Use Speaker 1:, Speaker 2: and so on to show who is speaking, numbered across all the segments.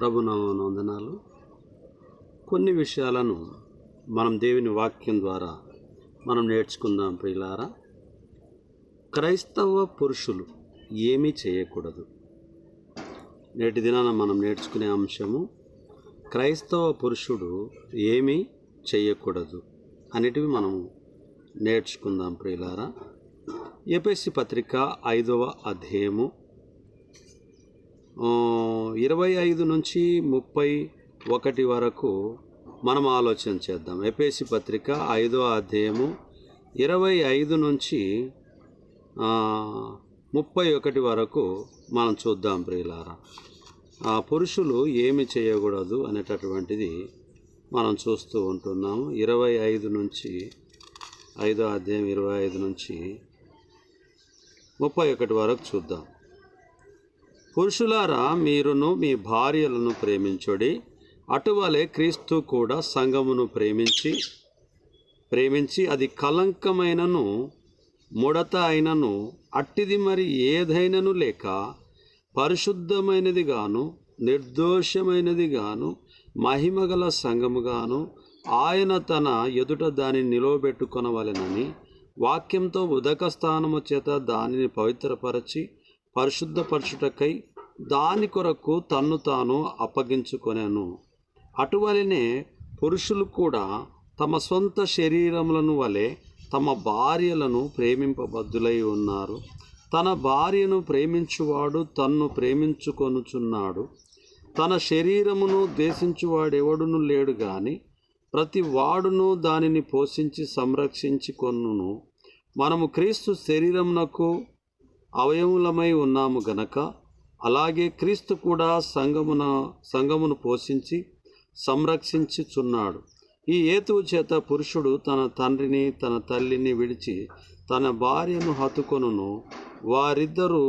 Speaker 1: ప్రభునామన వందనాలు కొన్ని విషయాలను మనం దేవుని వాక్యం ద్వారా మనం నేర్చుకుందాం ప్రియులారా. క్రైస్తవ పురుషులు ఏమీ చేయకూడదు. నేటి దినాన మనం నేర్చుకునే అంశము క్రైస్తవ పురుషుడు ఏమీ చేయకూడదు అనేటివి మనము నేర్చుకుందాం ప్రియులారా. ఎపిఎస్సి పత్రిక ఐదవ అధ్యాయము ఇరవై ఐదు నుంచి ముప్పై ఒకటి వరకు మనం ఆలోచన చేద్దాం. ఎపిఎస్సి పత్రిక ఐదో అధ్యాయము ఇరవై ఐదు నుంచి ముప్పై ఒకటి వరకు మనం చూద్దాం ప్రియులారా. ఆ పురుషులు ఏమి చేయకూడదు అనేటటువంటిది మనం చూస్తూ ఉంటున్నాము ఇరవై ఐదు నుంచి ఐదో అధ్యాయం ఇరవై ఐదు నుంచి ముప్పై ఒకటి వరకు చూద్దాం. పురుషులారా మీరును మీ భార్యలను ప్రేమించుడి. అటువలే క్రీస్తు కూడా సంఘమును ప్రేమించి ప్రేమించి అది కలంకమైనను ముడత అయినను అట్టిది మరి ఏదైనను లేక పరిశుద్ధమైనది గాను నిర్దోషమైనది గాను మహిమగల సంఘముగాను ఆయన తన ఎదుట దానిని నిలవబెట్టుకొనవలెనని వాక్యంతో ఉదక స్థానము చేత దానిని పవిత్రపరచి పరిశుద్ధపరచుటకై దాని కొరకు తన్ను తాను అప్పగించుకొనెను. అటువలనే పురుషులు కూడా తమ సొంత శరీరములను వలె తమ భార్యలను ప్రేమింపబద్దులై ఉన్నారు. తన భార్యను ప్రేమించువాడు తన్ను ప్రేమించుకొనుచున్నాడు. తన శరీరమును ద్వేషించువాడెవడును లేడు గాని ప్రతి వాడును దానిని పోషించి సంరక్షించి కొన్నును మనము క్రీస్తు శరీరమునకు అవయములమై ఉన్నాము గనక అలాగే క్రీస్తు కూడా సంగమున సంగమును పోషించి సంరక్షించుచున్నాడు. ఈ ఏతువు చేత పురుషుడు తన తండ్రిని తన తల్లిని విడిచి తన భార్యను హతుకొనును వారిద్దరూ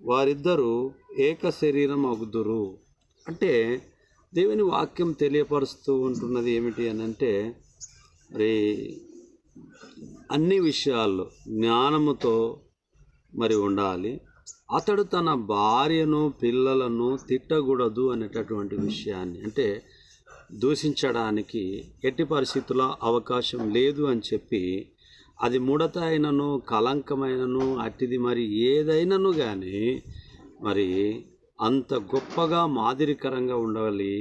Speaker 1: వారిద్దరూ ఏక శరీరం అగుదురు అంటే దేవుని వాక్యం తెలియపరుస్తూ ఉంటున్నది ఏమిటి అని అంటే మరి అన్ని విషయాల్లో జ్ఞానముతో మరి ఉండాలి. అతడు తన భార్యను పిల్లలను తిట్టకూడదు అనేటటువంటి విషయాన్ని అంటే దూషించడానికి ఎట్టి పరిస్థితుల అవకాశం లేదు అని చెప్పి అది ముడత అయినను కలంకమైనను అట్టిది మరి ఏదైనను కానీ మరి అంత గొప్పగా మాదిరికరంగా ఉండాలి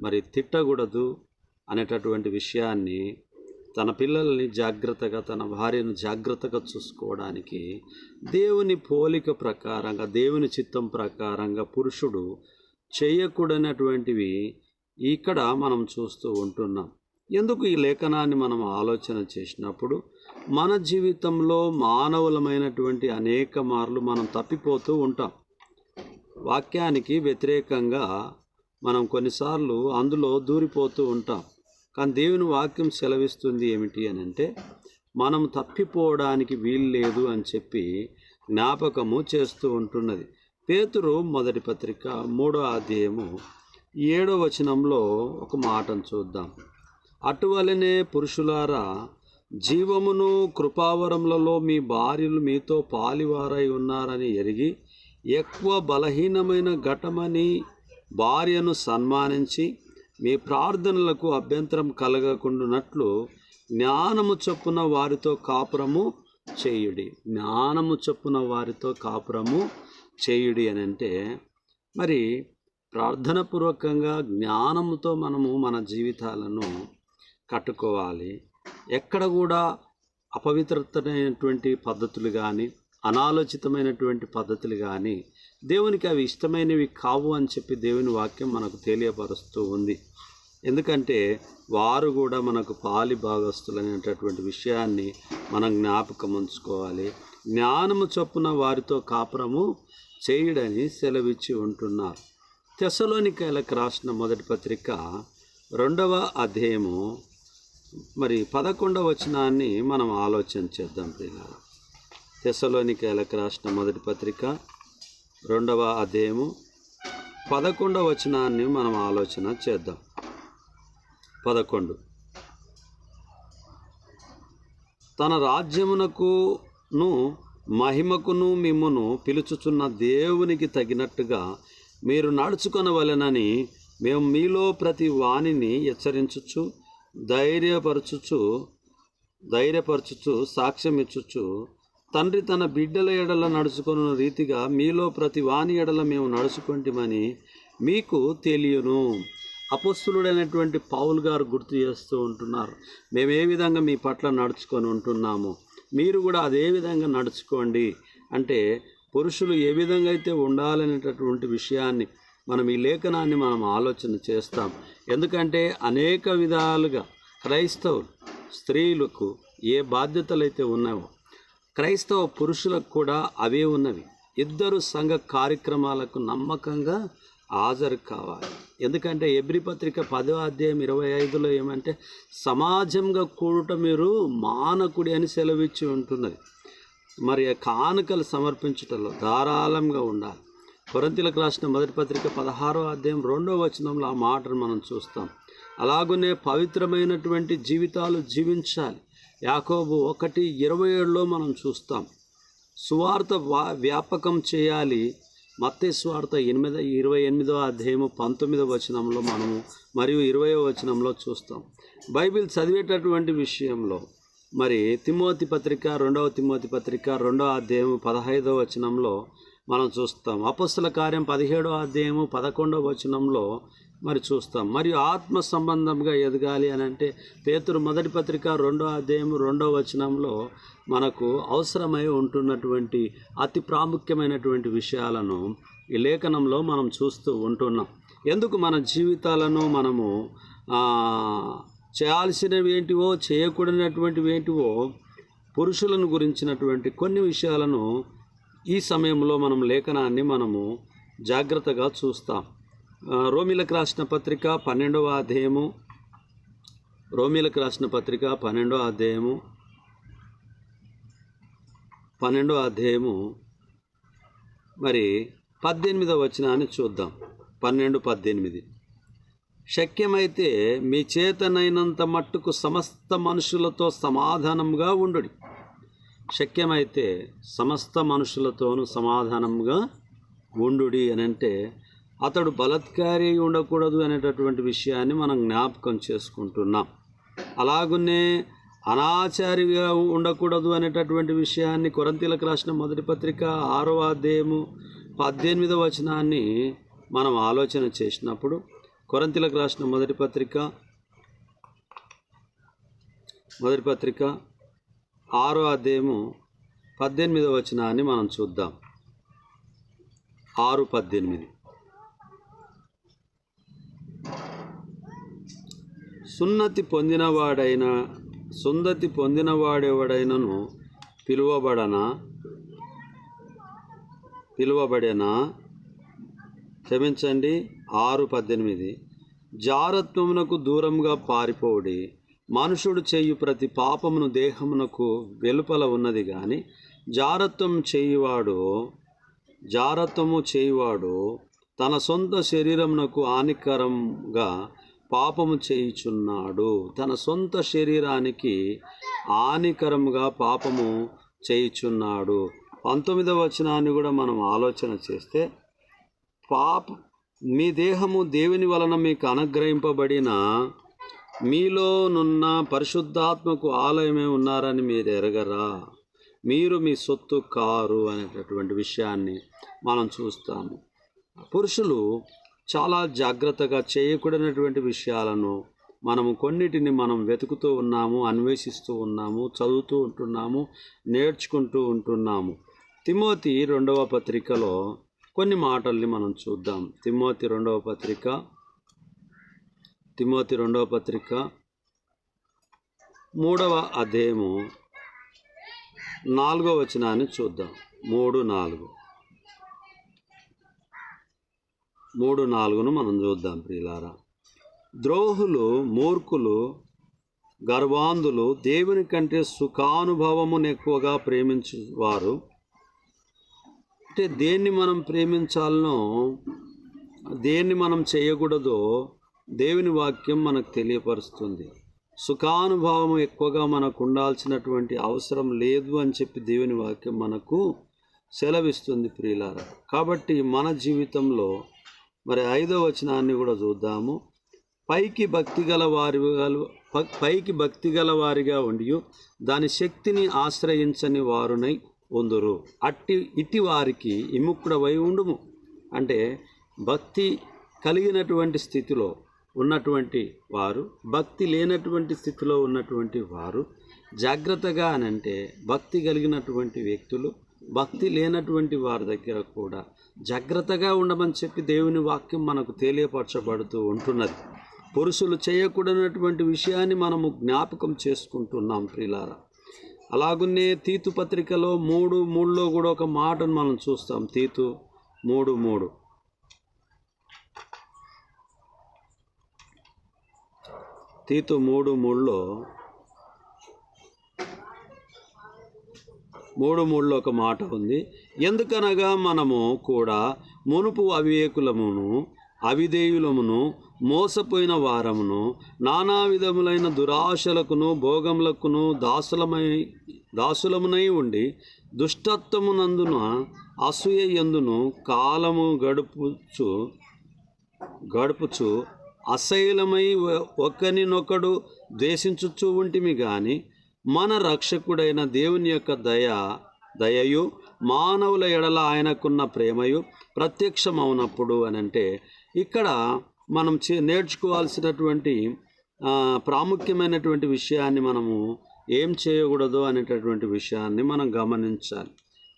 Speaker 1: మరి తిట్టకూడదు అనేటటువంటి విషయాన్ని తన పిల్లల్ని జాగ్రత్తగా తన భార్యను జాగ్రత్తగా చూసుకోవడానికి దేవుని పోలిక ప్రకారంగా దేవుని చిత్తం ప్రకారంగా పురుషుడు చేయకూడనటువంటివి ఇక్కడ మనం చూస్తూ ఉంటున్నాం. ఎందుకు ఈ లేఖనాన్ని మనం ఆలోచన చేసినప్పుడు? మన జీవితంలో మానవులమైనటువంటి అనేక మార్లు మనం తప్పిపోతూ ఉంటాం. వాక్యానికి వ్యతిరేకంగా మనం కొన్నిసార్లు అందులో దూరిపోతూ ఉంటాం. కానీ దేవుని వాక్యం సెలవిస్తుంది ఏమిటి అని అంటే మనం తప్పిపోవడానికి వీలు లేదు అని చెప్పి జ్ఞాపకము చేస్తూ ఉంటున్నది. పేతురు మొదటి పత్రిక మూడో అధ్యాయము ఏడో వచనంలో ఒక మాటను చూద్దాం. అటువలనే పురుషులారా జీవమును కృపావరములలో మీ భార్యలు మీతో పాలివారై ఉన్నారని ఎరిగి ఎక్కువ బలహీనమైన ఘటమని భార్యను సన్మానించి మీ ప్రార్థనలకు అభ్యంతరం కలగకుండానట్లు జ్ఞానము చొప్పున వారితో కాపురము చేయుడి. జ్ఞానము చొప్పున వారితో కాపురము చేయుడి అని అంటే మరి ప్రార్థనపూర్వకంగా జ్ఞానముతో మనము మన జీవితాలను కట్టుకోవాలి. ఎక్కడ కూడా అపవిత్రతమైనటువంటి పద్ధతులు కానీ అనాలోచితమైనటువంటి పద్ధతులు కానీ దేవునికి అవి ఇష్టమైనవి కావు అని చెప్పి దేవుని వాక్యం మనకు తెలియపరుస్తూ ఉంది. ఎందుకంటే వారు కూడా మనకు పాలి భాగస్తులైనటువంటి విషయాన్ని మనం జ్ఞాపకం ఉంచుకోవాలి. జ్ఞానము చొప్పున వారితో కాపురము చేయడని సెలవిచ్చి ఉంటున్నారు. తెసలోనికాయలకు రాసిన మొదటి పత్రిక రెండవ అధ్యాయము మరి పదకొండవ వచనాన్ని మనం ఆలోచన చేద్దాం పిల్లలు తెసలోనికాయలకు రాసిన మొదటి పత్రిక రెండవ అధ్యాయము పదకొండవ వచనాన్ని మనం ఆలోచన చేద్దాం. పదకొండు. తన రాజ్యమునకును మహిమకును మిమ్మును పిలుచుచున్న దేవునికి తగినట్టుగా మీరు నడుచుకొనవలెనని మేము మీలో ప్రతి వాణిని హెచ్చరించుచు ధైర్యపరచుచు ధైర్యపరచుచు సాక్ష్యం ఇచ్చుచు తండ్రి తన బిడ్డల ఎడల నడుచుకున్న రీతిగా మీలో ప్రతి వాని ఎడల మేము నడుచుకుంటామని మీకు తెలియను. అపస్తులుడైనటువంటి పౌల్ గారు గుర్తు చేస్తూ ఉంటున్నారు. మేము ఏ విధంగా మీ పట్ల నడుచుకొని ఉంటున్నాము? మీరు కూడా అదే విధంగా నడుచుకోండి. అంటే పురుషులు ఏ విధంగా అయితే ఉండాలనేటటువంటి విషయాన్ని మనం ఈ లేఖనాన్ని మనం ఆలోచన చేస్తాం. ఎందుకంటే అనేక విధాలుగా క్రైస్తవులు స్త్రీలకు ఏ బాధ్యతలు అయితే ఉన్నాయో క్రైస్తవ పురుషులకు కూడా అవే ఉన్నవి. ఇద్దరు సంఘ కార్యక్రమాలకు నమ్మకంగా హాజరు కావాలి. ఎందుకంటే ఎబ్రి పత్రిక పదో అధ్యాయం ఇరవై ఐదులో ఏమంటే సమాజంగా కూడుట మీరు మానకుడి అని సెలవిచ్చి ఉంటున్నది. మరి కానుకలు సమర్పించటంలో ధారాళంగా ఉండాలి. కొరంతిలకు రాసిన మొదటి పత్రిక పదహారో అధ్యాయం రెండో వచనంలో ఆ మాటను మనం చూస్తాం. అలాగనే పవిత్రమైనటువంటి జీవితాలు జీవించాలి. యాకోబు ఒకటి ఇరవై ఏడులో మనం చూస్తాం. సువార్త వ్యాపకం చేయాలి. మత్తే సువార్త ఎనిమిది ఇరవై ఎనిమిదో అధ్యాయము పంతొమ్మిదో వచనంలో మనము మరియు ఇరవయో వచనంలో చూస్తాం. బైబిల్ చదివేటటువంటి విషయంలో మరి తిమోతి పత్రిక రెండవ తిమోతి పత్రిక రెండవ అధ్యాయము పదహైదవ వచనంలో మనం చూస్తాం. అపస్తుల కార్యం పదిహేడో అధ్యాయము పదకొండవ వచనంలో మరి చూస్తాం. మరియు ఆత్మ సంబంధంగా ఎదగాలి అని అంటే పేతురు మొదటి పత్రిక రెండో అధ్యాయం రెండో వచనంలో మనకు అవసరమై ఉంటున్నటువంటి అతి ప్రాముఖ్యమైనటువంటి విషయాలను ఈ లేఖనంలో మనం చూస్తూ ఉంటున్నాం. ఎందుకు మన జీవితాలను మనము చేయాల్సినవి ఏంటివో చేయకూడనటువంటివి ఏంటివో పురుషులను గురించినటువంటి కొన్ని విషయాలను ఈ సమయంలో మనం లేఖనాన్ని మనము జాగ్రత్తగా చూస్తాం. రోమిలకు రాసిన పత్రిక పన్నెండవ అధ్యాయము. రోమిలకు రాసిన పత్రిక పన్నెండవ అధ్యాయము. పన్నెండవ అధ్యాయము. మరి పద్దెనిమిదవ వచనాన్ని చూద్దాం. పన్నెండు పద్దెనిమిది. శక్యమైతే మీ చేతనైనంత మట్టుకు సమస్త మనుషులతో సమాధానంగా ఉండు శక్యమైతే సమస్త మనుషులతోనూ సమాధానంగా ఉండుడి అని అంటే అతడు బలత్కారి ఉండకూడదు అనేటటువంటి విషయాన్ని మనం జ్ఞాపకం చేసుకుంటున్నాం. అలాగునే అనాచారిగా ఉండకూడదు అనేటటువంటి విషయాన్ని కొరంతీలకు రాసిన మొదటి పత్రిక ఆరో అధ్యాయము పద్దెనిమిదవ వచనాన్ని మనం ఆలోచన చేసినప్పుడు కొరంతీలకు రాసిన మొదటి పత్రిక మొదటి పత్రిక ఆరో అధ్యాయము పద్దెనిమిదవ వచనాన్ని మనం చూద్దాం. ఆరు పద్దెనిమిది. సున్నతి పొందినవాడైన సున్నతి పొందినవాడెవడైనను పిలువబడనా? పిలువబడేనా? క్షమించండి ఆరు పద్దెనిమిది. జారత్వమునకు దూరంగా పారిపోడి మనుషుడు చేయు ప్రతి పాపమును దేహమునకు వెలుపల ఉన్నది కానీ జారత్వం చేయువాడు జారత్వము చేయువాడు తన సొంత శరీరమునకు హానికరంగా పాపము చేయుచున్నాడు. తన సొంత శరీరానికి హానికరంగా పాపము చేయుచున్నాడు. పంతొమ్మిదవ వచనాన్ని కూడా మనం ఆలోచన చేస్తే పాప మీ దేహము దేవుని వలన మీకు అనుగ్రహింపబడిన మీలోనున్న పరిశుద్ధాత్మకు ఆలయమే ఉన్నారని మీరు ఎరగరా? మీరు మీ సొత్తు కారు అనేటటువంటి విషయాన్ని మనం చూస్తాము. పురుషులు చాలా జాగ్రత్తగా చేయకూడనటువంటి విషయాలను మనము కొన్నిటిని మనం వెతుకుతూ ఉన్నాము అన్వేషిస్తూ ఉన్నాము చదువుతూ ఉంటున్నాము నేర్చుకుంటూ ఉంటున్నాము. తిమోతి రెండవ పత్రికలో కొన్ని మాటల్ని మనం చూద్దాం. తిమోతి రెండవ పత్రిక తిమోతి రెండవ పత్రిక మూడవ అధ్యాయము నాలుగవ వచనాన్ని చూద్దాం. మూడు నాలుగు. మూడు నాలుగును మనం చూద్దాం ప్రియులారా. ద్రోహులు మూర్ఖులు గర్వాంధులు దేవుని కంటే సుఖానుభవమును ఎక్కువగా ప్రేమించేవారు. అంటే దేన్ని మనం ప్రేమించాలనో దేన్ని మనం చేయకూడదో దేవుని వాక్యం మనకు తెలియపరుస్తుంది. సుఖానుభవం ఎక్కువగా మనకు ఉండాల్సినటువంటి అవసరం లేదు అని చెప్పి దేవుని వాక్యం మనకు సెలవిస్తుంది ప్రియులార. కాబట్టి మన జీవితంలో మరి ఐదో వచనాన్ని కూడా చూద్దాము. పైకి భక్తి గల వారి పైకి భక్తి గల వారిగా ఉండి దాని శక్తిని ఆశ్రయించని వారునై ఉందురు. అట్టి ఇట్టి వారికి ఇముక్కుడవై ఉండుము. అంటే భక్తి కలిగినటువంటి స్థితిలో ఉన్నటువంటి వారు భక్తి లేనటువంటి స్థితిలో ఉన్నటువంటి వారు జాగ్రత్తగా అని అంటే భక్తి కలిగినటువంటి వ్యక్తులు భక్తి లేనటువంటి వారి దగ్గర కూడా జాగ్రత్తగా ఉండమని చెప్పి దేవుని వాక్యం మనకు తెలియపరచబడుతూ ఉంటున్నది. పురుషులు చేయకూడనటువంటి విషయాన్ని మనము జ్ఞాపకం చేసుకుంటున్నాం ప్రిలారా. అలాగున్నే తీతు పత్రికలో మూడు మూడులో కూడా ఒక మాటను మనం చూస్తాం. తీతు మూడు మూడు. తీతు మూడు మూడులో మూడు మూడులో ఒక మాట ఉంది. ఎందుకనగా మనము కూడా మునుపు అవివేకులమును అవిధేయులమును మోసపోయిన వారమును నానా విధములైన దురాశలకును భోగములకును దాసులమై దాసులమునై ఉండి దుష్టత్వమునందున అసూయ ఎందును కాలము గడుపుచు గడుపుచు అశైలమై ఒ- ఒకరినొకడు ద్వేషించుచూ ఉంటిమి గాని మన రక్షకుడైన దేవుని యొక్క దయ దయయు మానవుల ఎడల ఆయనకున్న ప్రేమయు ప్రత్యక్షమవునప్పుడు అని అంటే ఇక్కడ మనం చే- నేర్చుకోవాల్సినటువంటి ప్రాముఖ్యమైనటువంటి విషయాన్ని మనము ఏం చేయకూడదు అనేటటువంటి విషయాన్ని మనం గమనించాలి.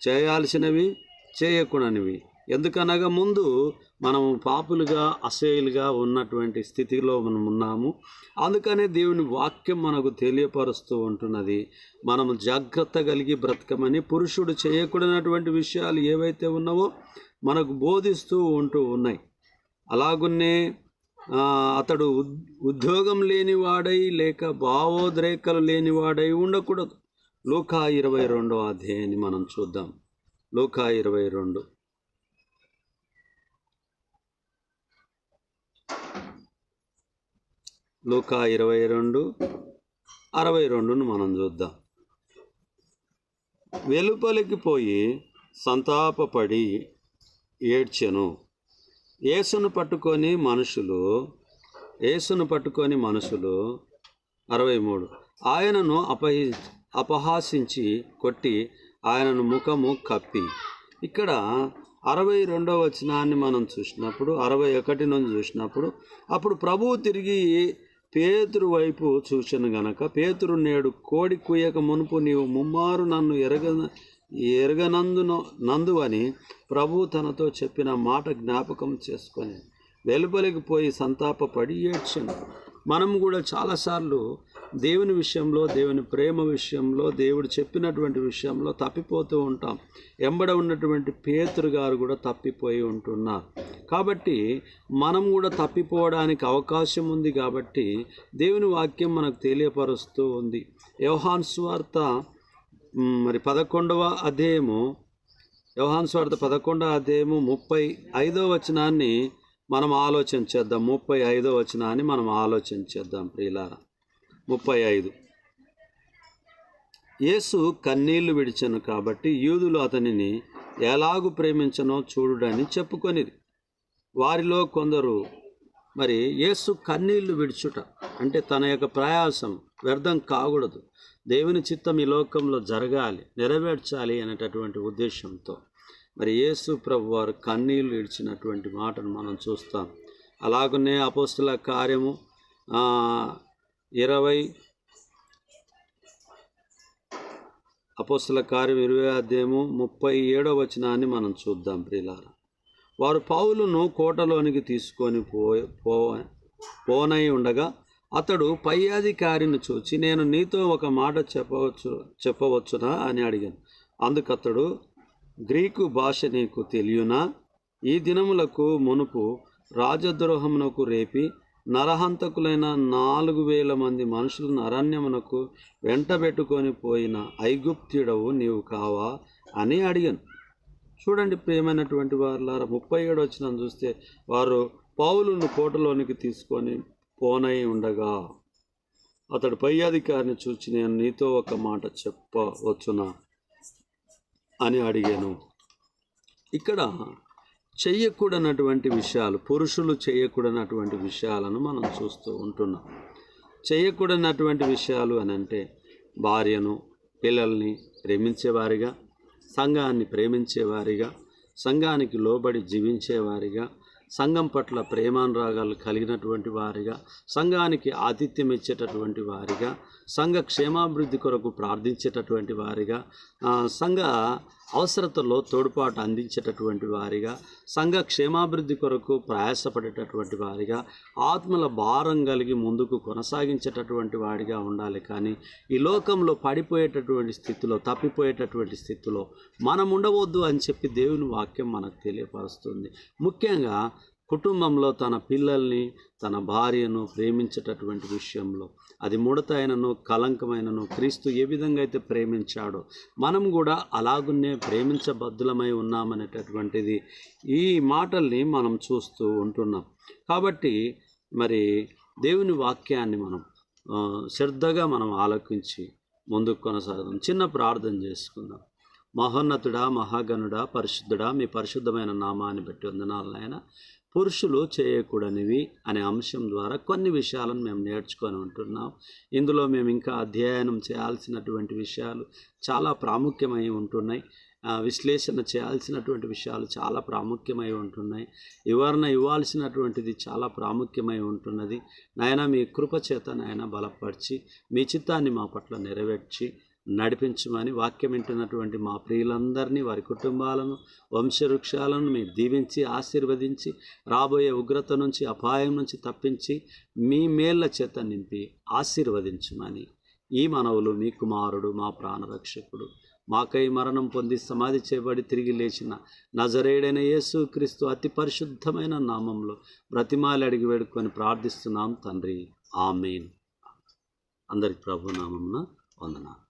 Speaker 1: చేయాల్సినవి చేయకూడనివి ఎందుకనగా ముందు మనము పాపులుగా అసేయులుగా ఉన్నటువంటి స్థితిలో మనం ఉన్నాము. అందుకనే దేవుని వాక్యం మనకు తెలియపరుస్తూ ఉంటున్నది. మనం జాగ్రత్త కలిగి బ్రతకమని పురుషుడు చేయకూడనటువంటి విషయాలు ఏవైతే ఉన్నావో మనకు బోధిస్తూ ఉంటూ ఉన్నాయి. అలాగున్నే అతడు ఉద్- ఉద్యోగం లేనివాడై లేక భావోద్రేకలు లేనివాడై ఉండకూడదు. లోకా ఇరవై రెండో అధ్యాయాన్ని మనం చూద్దాం. లోకా ఇరవై రెండు. లూకా ఇరవై రెండు అరవై రెండును మనం చూద్దాం. వెలుపలికి పోయి సంతాపపడి ఏడ్చెను. యేసును పట్టుకొని మనుషులు యేసును పట్టుకొని మనుషులు అరవై మూడు. ఆయనను అపహి అపహాసించి కొట్టి ఆయనను ముఖము కప్పి. ఇక్కడ అరవై రెండవ వచనాన్ని మనం చూసినప్పుడు అరవై ఒకటి నుంచి చూసినప్పుడు అప్పుడు ప్రభువు తిరిగి పేతురు వైపు చూసిన గనక పేతురు నేడు కోడి కుయ్యక మునుపు నీవు ముమ్మారు నన్ను ఎరగ ఎరగనందును నందు అని ప్రభు తనతో చెప్పిన మాట జ్ఞాపకం చేసుకొని వెలుపలికి పోయి సంతాపపడి ఏడ్చను. మనం కూడా చాలాసార్లు దేవుని విషయంలో దేవుని ప్రేమ విషయంలో దేవుడు చెప్పినటువంటి విషయంలో తప్పిపోతూ ఉంటాం. ఎంబడ ఉన్నటువంటి పేతురు గారు కూడా తప్పిపోయి ఉంటున్నారు. కాబట్టి మనం కూడా తప్పిపోవడానికి అవకాశం ఉంది కాబట్టి దేవుని వాక్యం మనకు తెలియపరుస్తూ ఉంది. యోహాన్ స్వార్త మరి పదకొండవ అధ్యాయము యోహాన్ స్వార్థ పదకొండవ అధ్యాయము ముప్పై ఐదో వచనాన్ని మనం ఆలోచన చేద్దాం. ముప్పై ఐదో వచనాన్ని మనం ఆలోచన చేద్దాం ప్రియులారా. ముప్పై ఐదు. యేసు కన్నీళ్ళు విడిచను కాబట్టి యూదులు అతనిని ఎలాగూ ప్రేమించనో చూడుడని చెప్పుకొనిది వారిలో కొందరు మరి యేసు కన్నీళ్ళు విడుచుట అంటే తన యొక్క ప్రయాసం వ్యర్థం కాకూడదు. దేవుని చిత్తం ఈ లోకంలో జరగాలి నెరవేర్చాలి అనేటటువంటి ఉద్దేశంతో. మరి యేసు ప్రభు వారు కన్నీళ్ళు విడిచినటువంటి మాటను మనం చూస్తాం. అలాగనే అపోస్తుల కార్యము ఇరవై అపోస్తుల కార్యం ఇరవై అధ్యాయము ముప్పై ఏడో వచనాన్ని మనం చూద్దాం ప్రియులారా. వారు పౌలును కోటలోనికి తీసుకొని పో పోనై ఉండగా అతడు పై అధికారిని చూచి నేను నీతో ఒక మాట చెప్పవచ్చు చెప్పవచ్చునా అని అడిగాను. అందుకతడు గ్రీకు భాష నీకు తెలియనా? ఈ దినములకు మునుపు రాజద్రోహమునకు రేపి నరహంతకులైన నాలుగు వేల మంది మనుషులను అరణ్యమునకు వెంటబెట్టుకొని పోయిన ఐగుప్త్యుడవు నీవు కావా అని అడిగాను. చూడండి ప్రియమైనటువంటి వారులారా ముప్పై ఏడు వచ్చిన చూస్తే వారు పావులను కోటలోనికి తీసుకొని పోనై ఉండగా అతడు పై అధికారిని చూచి నేను నీతో ఒక మాట చెప్పవచ్చునా అని అడిగాను. ఇక్కడ చెయ్యకూడనటువంటి విషయాలు పురుషులు చేయకూడనటువంటి విషయాలను మనం చూస్తూ ఉంటున్నాం. చేయకూడనటువంటి విషయాలు అని అంటే భార్యను పిల్లల్ని ప్రేమించేవారిగా సంఘాన్ని ప్రేమించేవారిగా సంఘానికి లోబడి జీవించేవారిగా సంఘం పట్ల ప్రేమానురాగాలు కలిగినటువంటి వారిగా సంఘానికి ఆతిథ్యం ఇచ్చేటటువంటి వారిగా సంఘ క్షేమాభివృద్ధి కొరకు ప్రార్థించేటటువంటి వారిగా సంఘ అవసరతలో తోడ్పాటు అందించేటటువంటి వారిగా సంఘ క్షేమాభివృద్ధి కొరకు ప్రయాసపడేటటువంటి వారిగా ఆత్మల భారం కలిగి ముందుకు కొనసాగించేటటువంటి వాడిగా ఉండాలి. కానీ ఈ లోకంలో పడిపోయేటటువంటి స్థితిలో తప్పిపోయేటటువంటి స్థితిలో మనం ఉండవద్దు అని చెప్పి దేవుని వాక్యం మనకు తెలియపరుస్తుంది. ముఖ్యంగా కుటుంబంలో తన పిల్లల్ని తన భార్యను ప్రేమించేటటువంటి విషయంలో అది ముడతైనను కలంకమైనను క్రీస్తు ఏ విధంగా అయితే ప్రేమించాడో మనం కూడా అలాగున్నే ప్రేమించబద్ధులమై ఉన్నామనేటటువంటిది ఈ మాటల్ని మనం చూస్తూ ఉంటున్నాం. కాబట్టి మరి దేవుని వాక్యాన్ని మనం శ్రద్ధగా మనం ఆలోకించి ముందుకు కొనసాగుదాం. చిన్న ప్రార్థన చేసుకుందాం. మహోన్నతుడా మహాగణుడా పరిశుద్ధుడా మీ పరిశుద్ధమైన నామాన్ని బట్టి వందనాలు నాయన. పురుషులు చేయకూడనివి అనే అంశం ద్వారా కొన్ని విషయాలను మేము నేర్చుకొని ఉంటున్నాం. ఇందులో మేము ఇంకా అధ్యయనం చేయాల్సినటువంటి విషయాలు చాలా ప్రాముఖ్యమై ఉంటున్నాయి. విశ్లేషణ చేయాల్సినటువంటి విషయాలు చాలా ప్రాముఖ్యమై ఉంటున్నాయి. వివరణ ఇవ్వాల్సినటువంటిది చాలా ప్రాముఖ్యమై ఉంటున్నది. నాయన మీ కృప చేత నాయన బలపరిచి మీ చిత్తాన్ని మా పట్ల నెరవేర్చి నడిపించమని వాక్యం వింటున్నటువంటి మా ప్రియులందరినీ వారి కుటుంబాలను వంశవృక్షాలను మీరు దీవించి ఆశీర్వదించి రాబోయే ఉగ్రత నుంచి అపాయం నుంచి తప్పించి మీ మేళ్ళ చేత నింపి ఆశీర్వదించమని ఈ మనవులు మీ కుమారుడు మా ప్రాణరక్షకుడు మాకై మరణం పొంది సమాధి చేయబడి తిరిగి లేచిన నజరేడైన యేసు క్రీస్తు అతి పరిశుద్ధమైన నామంలో బ్రతిమాలి అడిగి వేడుకొని ప్రార్థిస్తున్నాం తండ్రి. ఆమెన్. అందరికి ప్రభు నామంన వందనాలు.